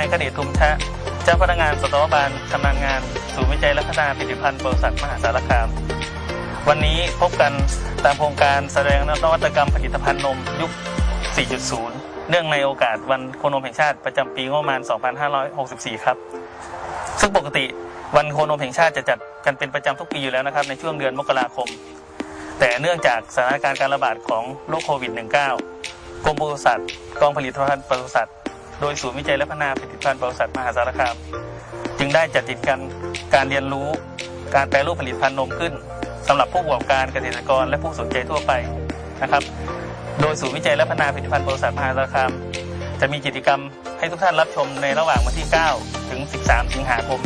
ายคเดชทุมชะเจ้าพนักงานสตวบาลชำนาญงานศูนย์วิจัยและพัฒนาผลิตภัณฑ์บริษัทมหาสารคาม วันนี้พบกันตามโครงการแสดงนวัตกรรมผลิตภัณฑ์นมยุค 4.0 เนื่องในโอกาสวันโคนมแห่งชาติประจำปีงบประมาณ 2564 ครับ ซึ่งปกติวันโคนมแห่งชาติจะจัดกันเป็นประจำทุกปีอยู่แล้วนะครับในช่วงเดือนมกราคม แต่เนื่องจากสถานการณ์การระบาดของโรคโควิด -19 กรมปศุสัตว์กองผลิตภัณฑ์ปศุสัตว์ โดยศูนย์วิจัยและพัฒนาผลิตภัณฑ์ปศุสัตว์มหาสารคาม จึงได้จัดกิจกรรมการเรียนรู้ การแปรรูปผลิตภัณฑ์นมขึ้นสำหรับผู้ประกอบการเกษตรกรและผู้สนใจทั่วไปนะครับ โดยศูนย์วิจัยและพัฒนาผลิตภัณฑ์ปศุสัตว์มหาสารคาม จะมีกิจกรรมให้ทุกท่านรับชมในระหว่างวันที่ 9 ถึง 13 สิงหาคม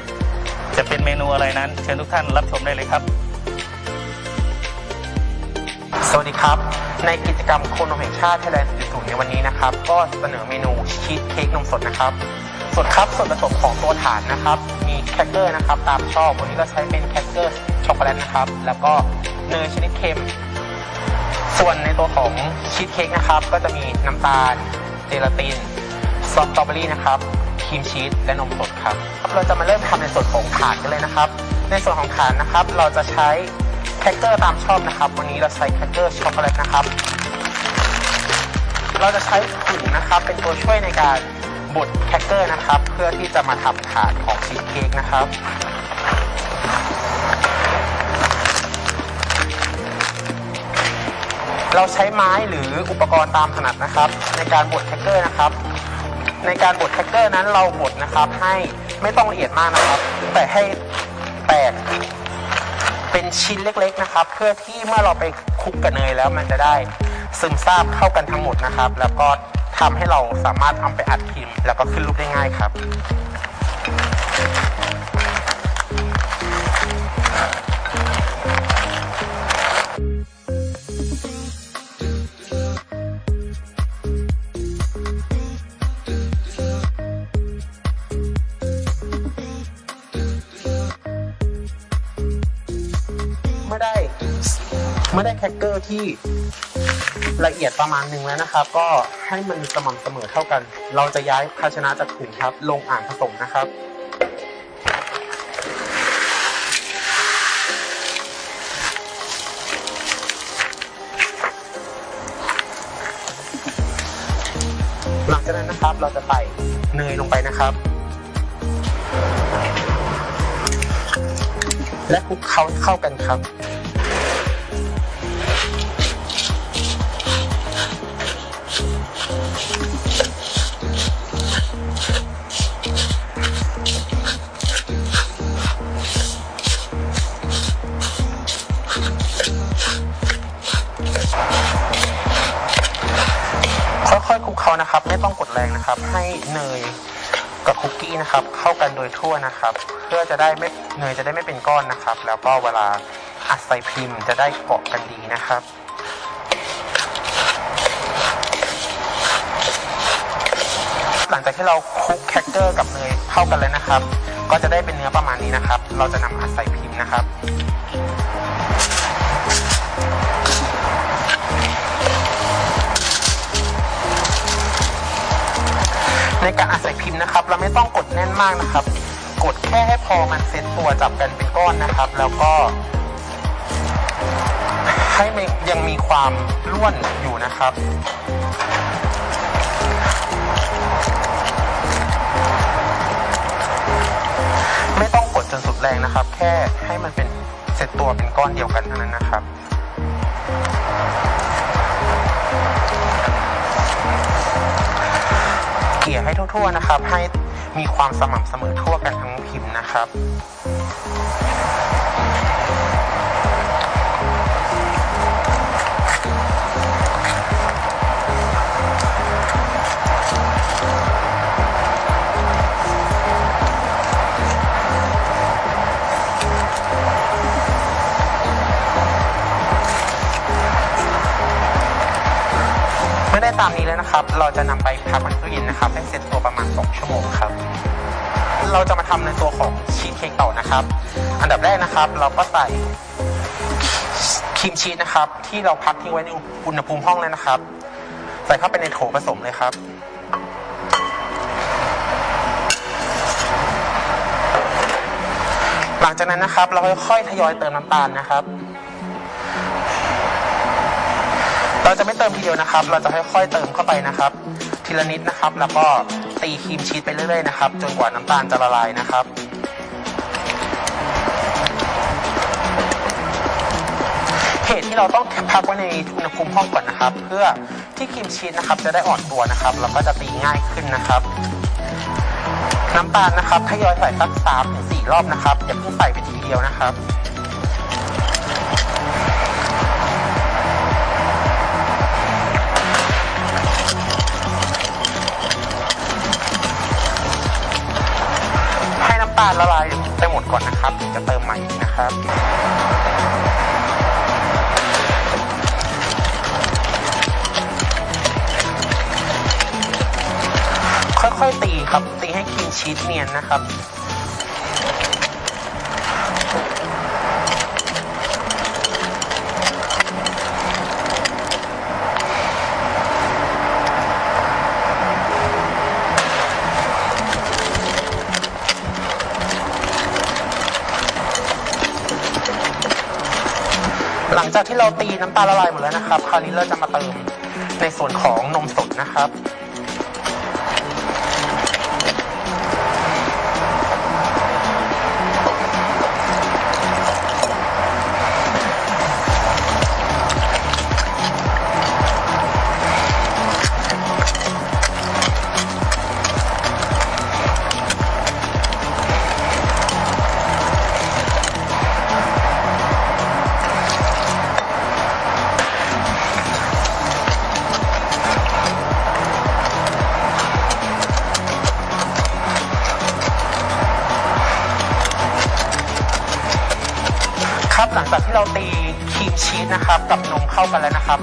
2564 จะเป็นเมนูอะไรนั้น เชิญทุกท่านรับชมได้เลยครับ สวัสดีครับ ในกิจกรรมโคนมแห่งชาติไทยแลนด์4.0ในวันนี้นะครับ ก็เสนอเมนูชีสเค้กนมสดนะครับ ส่วนครับส่วนผสมของตัวฐานนะครับ มีแครกเกอร์นะครับ ตามชอบวันนี้เราใช้เป็นแครกเกอร์ช็อกโกแลตนะครับ แล้วก็เนยชนิดเค็ม ส่วนในตัวของชีสเค้กนะครับ ก็จะมีน้ำตาล เจลาตินซอสสตรอเบอรี่นะครับครีมชีสและนมสดครับ เราจะมาเริ่มทำในส่วนของฐานกันเลยนะครับ ในส่วนของฐานนะครับ เราจะใช้ ครกเกอร์ตามชอบนะครับ วันนี้เราใช้แครกเกอร์ช็อกโกแลตนะครับ เราจะใช้ถุงนะครับ เป็นตัวช่วยในการบดแครกเกอร์นะครับ เพื่อที่จะมาทำฐานของชีสเค้กนะครับเราใช้ไม้หรืออุปกรณ์ตามถนัดนะครับ ในการบดแครกเกอร์นะครับ ในการบดแครกเกอร์นั้นเราบดนะครับ ให้ไม่ต้องละเอียดมากนะครับ แต่ให้แตก เป็นชิ้นเล็กๆนะครับ เพื่อที่เมื่อเราไปคลุกกับเนยแล้วมันจะได้ซึมซาบเข้ากันทั้งหมดนะครับ แล้วก็ทำให้เราสามารถเอาไปอัดพิมพ์ แล้วก็ขึ้นรูปได้ง่ายครับ เมื่อได้แครกเกอร์ที่ละเอียดประมาณหนึ่งแล้วนะครับ ก็ให้มันสม่ำเสมอเท่ากัน เราจะย้ายภาชนะจากถุงครับ ลงอ่างผสมนะครับหลังจากนั้นนะครับเราจะใส่เนยลงไปนะครับ และคลุกเคล้าเข้ากันครับ นะครับเข้ากันโดยทั่วนะครับ เพื่อจะได้ไม่เนยจะได้ไม่เป็นก้อนนะครับ แล้วก็เวลาอัดใส่พิมพ์จะได้เกาะกันดีนะครับหลังจากที่เราคลุกแครกเกอร์กับเนยเข้ากันเลยนะครับ ก็จะได้เป็นเนื้อประมาณนี้นะครับ เราจะนำอัดใส่พิมพ์นะครับ ในการอัดใส่พิมพ์นะครับ เราไม่ต้องกดแน่นมากนะครับ กดแค่ให้พอมันเซ็ตตัวจับกันเป็นก้อนนะครับ แล้วก็ ให้มันยังมีความร่วนอยู่นะครับไม่ต้องกดจนสุดแรงนะครับ แค่ให้มันเป็นเซ็ตตัวเป็นก้อนเดียวกันเท่านั้นนะครับ กลี่ยให้ทั่วๆนะครับ ให้มีความสม่ำเสมอทั่วกันทั้งพิมพ์นะครับ ตามนี้แล้วนะครับ เราจะนำไปพักมันตู้เย็นนะครับให้เสร็จตัวประมาณ 2 ชั่วโมงครับ เราจะมาทำในตัวของชีสเค้กเต่านะครับ อันดับแรกนะครับ เราก็ใส่ครีมชีสนะครับ ที่เราพักทิ้งไว้ในอุณหภูมิห้องเลยนะครับ ใส่เข้าไปในโถผสมเลยครับหลังจากนั้นนะครับ เราค่อยๆทยอยเติมน้ำตาลนะครับ เราจะไม่เติมทีเดียวนะครับ เราจะค่อยๆเติมเข้าไปนะครับ ทีละนิดนะครับ แล้วก็ตีครีมชีสไปเรื่อยๆนะครับ จนกว่าน้ำตาลจะละลายนะครับเหตุที่เราต้องพักไว้ในอุณหภูมิห้องก่อนนะครับ เพื่อที่ครีมชีสนะครับ จะได้อ่อนตัวนะครับแล้วก็จะตีง่ายขึ้นนะครับ น้ำตาลนะครับทยอยใส่สักสามถึงสี่รอบนะครับอย่าเพิ่งใส่ไปทีเดียวนะครับำตาลละลายไปหมดก่อนนะครับถึงจะเติมใหม่นะครับ ค่อยๆตีครับตีให้ครีมชีสเนียนนะครับ งจากที่เราตีน้ำตาลละลายหมดแล้วนะครับ คราวนี้เราจะมาเติมในส่วนของนมสดนะครับครับ เข้ากันแล้วนะครับ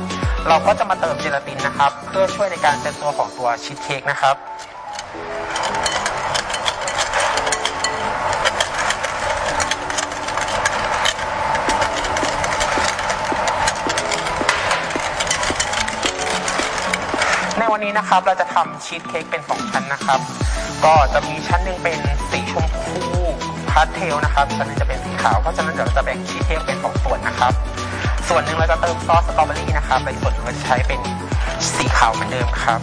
เราก็จะมาเติมเจลาตินนะครับ เพื่อช่วยในการเซตตัวของตัวชีสเค้กนะครับในวันนี้นะครับเราจะทำชีสเค้กเป็น 2 ชั้นนะครับ ก็จะมีชั้นหนึ่งเป็นสีชมพูพาสเทลนะครับชั้นหนึงจะเป็นสีขาวเพราะฉะนั้นเดี๋ยวเราจะแบ่งชีสเค้กเป็น 2 ส่วนนะครับ ส่วนหนึ่งเราจะเติมซอสสตรอเบอรี่นะครับและอีกส่วนหนึ่งเราจะใช้เป็นสีขาวเหมือนเดิมครับ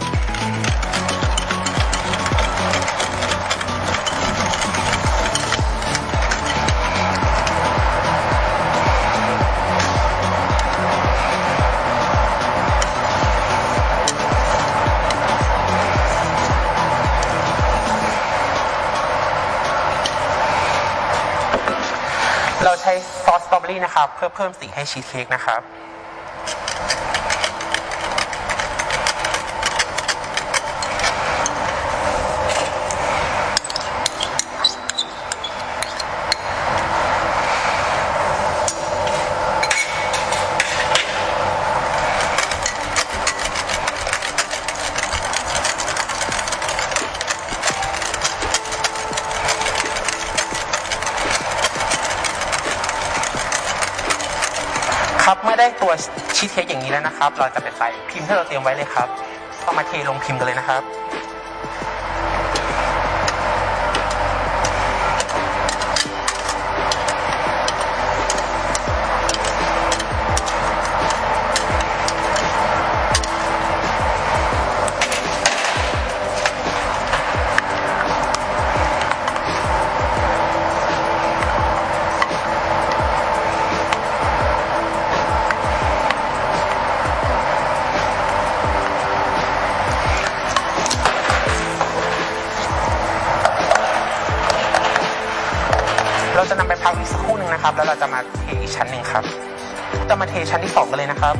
เราใช้ รี่นะครับ เพื่อเพิ่มสีให้ชีสเค้กนะครับ ครับเมื่อได้ตัวชีสเค้กอย่างนี้แล้วนะครับ เราจะไปใส่พิมพ์ที่เราเตรียมไว้เลยครับก็มาเทลงพิมพ์กันเลยนะครับ ชั้นหนึ่งครับ จะมาเทชั้นที่สองกันเลยนะครับ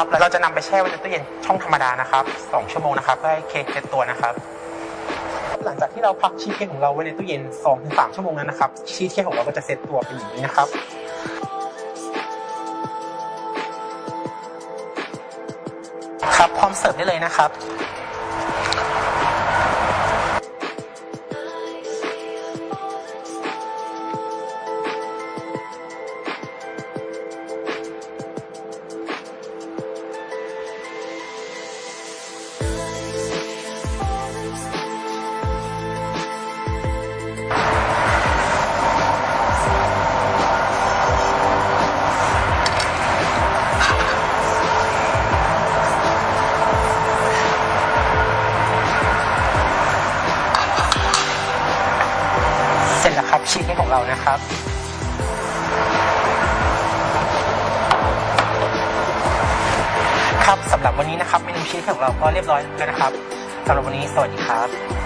ลังจากนี้ครับเราจะนำไปแช่ไว้ในตู้เย็นช่องธรรมดานะครับ 2 ชั่วโมงนะครับเพื่อให้เค้กเซ็ตตัวนะครับ หลังจากที่เราพักชีสเค้กของเราไว้ในตู้เย็น2-3ชั่วโมงนั้นนะครับชีสเค้กของเราก็จะเซตตัวเป็นอย่างนี้นะครับครับพร้อมเสิร์ฟได้เลยนะครับ หรับวันนี้นะครับเมนูชีสของเราก็เรียบร้อยแล้วนะครับสำหรับวันนี้สวัสดีครับ